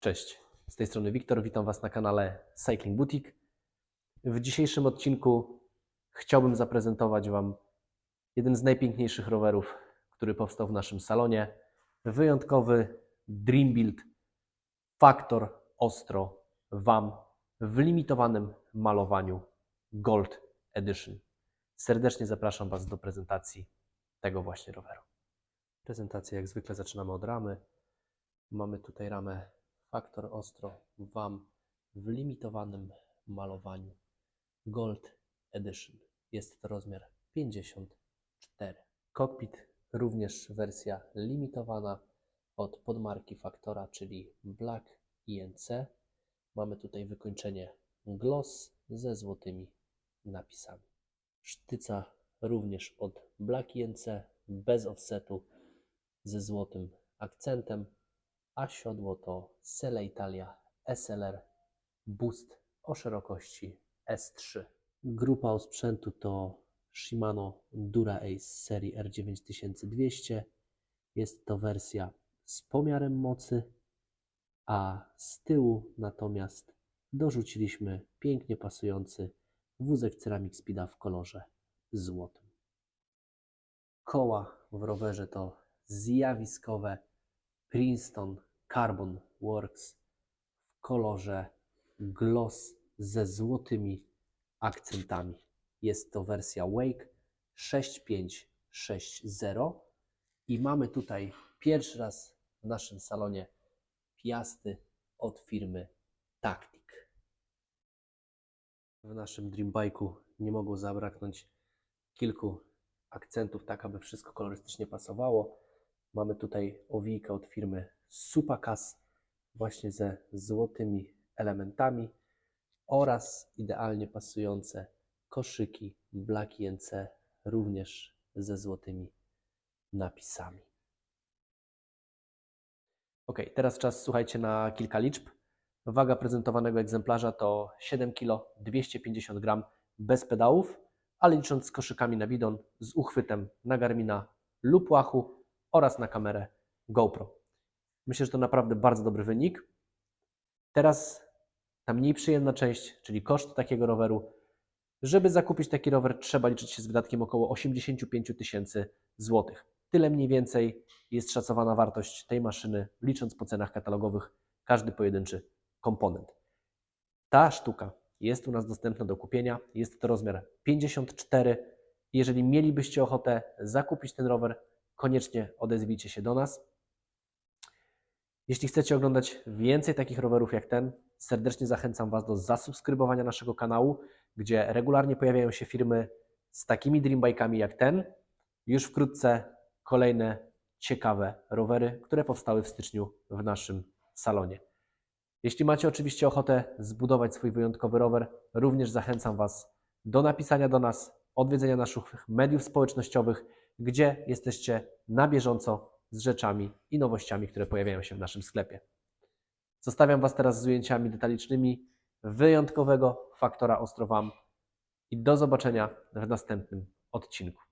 Cześć, z tej strony Wiktor, witam Was na kanale Cycling Boutique. W dzisiejszym odcinku chciałbym zaprezentować Wam jeden z najpiękniejszych rowerów, który powstał w naszym salonie. Wyjątkowy Dream Build Factor Ostro WAM w limitowanym malowaniu Gold Edition. Serdecznie zapraszam Was do prezentacji tego właśnie roweru. Prezentację jak zwykle zaczynamy od ramy. Mamy tutaj ramę Faktor Ostro WAM w limitowanym malowaniu Gold Edition. Jest to rozmiar 54. Cockpit również wersja limitowana od podmarki Faktora, czyli Black INC. Mamy tutaj wykończenie gloss ze złotymi napisami. Sztyca również od Black INC bez offsetu ze złotym akcentem a siodło to Sele Italia SLR Boost o szerokości S3. Grupa osprzętu to Shimano Dura Ace serii R9200. Jest to wersja z pomiarem mocy, a z tyłu natomiast dorzuciliśmy pięknie pasujący wózek Ceramic Speeda w kolorze złotym. Koła w rowerze to zjawiskowe Princeton Carbon Works w kolorze gloss ze złotymi akcentami. Jest to wersja Wake 6560 i mamy tutaj pierwszy raz w naszym salonie piasty od firmy Tactic. W naszym Dream Bike'u nie mogło zabraknąć kilku akcentów, tak aby wszystko kolorystycznie pasowało. Mamy tutaj owijkę od firmy Supakas, właśnie ze złotymi elementami oraz idealnie pasujące koszyki Black INC, również ze złotymi napisami. Ok, teraz czas słuchajcie na kilka liczb. Waga prezentowanego egzemplarza to 7 kg 250 g bez pedałów, ale licząc z koszykami na bidon, z uchwytem na Garmina lub łachu oraz na kamerę GoPro. Myślę, że to naprawdę bardzo dobry wynik. Teraz ta mniej przyjemna część, czyli koszt takiego roweru. Żeby zakupić taki rower, trzeba liczyć się z wydatkiem około 85 tysięcy złotych. Tyle mniej więcej jest szacowana wartość tej maszyny, licząc po cenach katalogowych każdy pojedynczy komponent. Ta sztuka jest u nas dostępna do kupienia. Jest to rozmiar 54. Jeżeli mielibyście ochotę zakupić ten rower, koniecznie odezwijcie się do nas. Jeśli chcecie oglądać więcej takich rowerów jak ten, serdecznie zachęcam Was do zasubskrybowania naszego kanału, gdzie regularnie pojawiają się firmy z takimi dreambike'ami jak ten. Już wkrótce kolejne ciekawe rowery, które powstały w styczniu w naszym salonie. Jeśli macie oczywiście ochotę zbudować swój wyjątkowy rower, również zachęcam Was do napisania do nas, odwiedzenia naszych mediów społecznościowych, gdzie jesteście na bieżąco z rzeczami i nowościami, które pojawiają się w naszym sklepie. Zostawiam Was teraz z ujęciami detalicznymi wyjątkowego faktora Ostrowam i do zobaczenia w następnym odcinku.